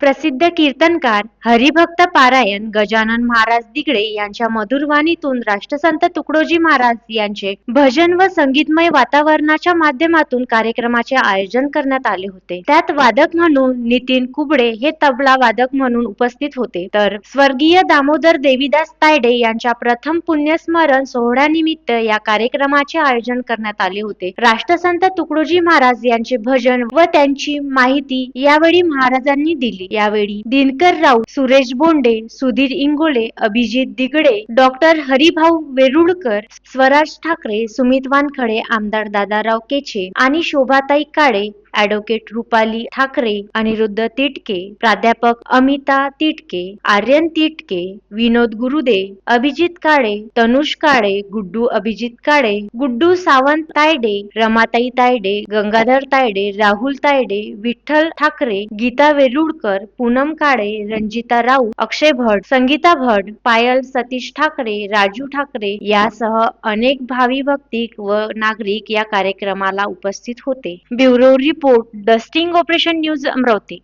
प्रसिद्ध कीर्तनकार हरिभक्त पारायण गजानन महाराज दिगडे यांच्या मधुरवाणीतून राष्ट्रसंत तुकडोजी महाराज यांचे भजन व संगीतमय वातावरणाच्या माध्यमातून कार्यक्रमाचे आयोजन करण्यात आले होते. त्यात वादक म्हणून नितीन कुबडे हे तबला वादक म्हणून उपस्थित होते. तर स्वर्गीय दामोदर देवीदास तायडे यांच्या प्रथम पुण्यस्मरण सोहळ्यानिमित्त या कार्यक्रमाचे आयोजन करण्यात आले होते. राष्ट्रसंत तुकडोजी महाराज यांचे भजन व त्यांची माहिती यावेळी महाराजांनी दिली. यावेळी दिनकर राऊत सुरेश बोंडे सुधीर इंगोले अभिजित दिगडे डॉक्टर हरिभाऊ वेरुळकर स्वराज ठाकरे सुमित वानखडे आमदार दादाराव केचे आणि शोभाताई काळे ऍडव्होकेट रुपाली ठाकरे अनिरुद्ध तिटके प्राध्यापक अमिता तिटके आर्यन तिटके विनोद गुरुदे अभिजित काळे तनुष काळे गुड्डू अभिजित काळे गुड्डू सावंत तायडे रमाताई तायडे गंगाधर तायडे राहुल तायडे विठ्ठल ठाकरे गीता वेरुळकर पूनम काळे रंजिता राऊत अक्षय भट संगीता भट पायल सतीश ठाकरे राजू ठाकरे यासह अनेक भावी भक्तिक व नागरिक या कार्यक्रमाला उपस्थित होते. Bureau report dusting operation news Amravati.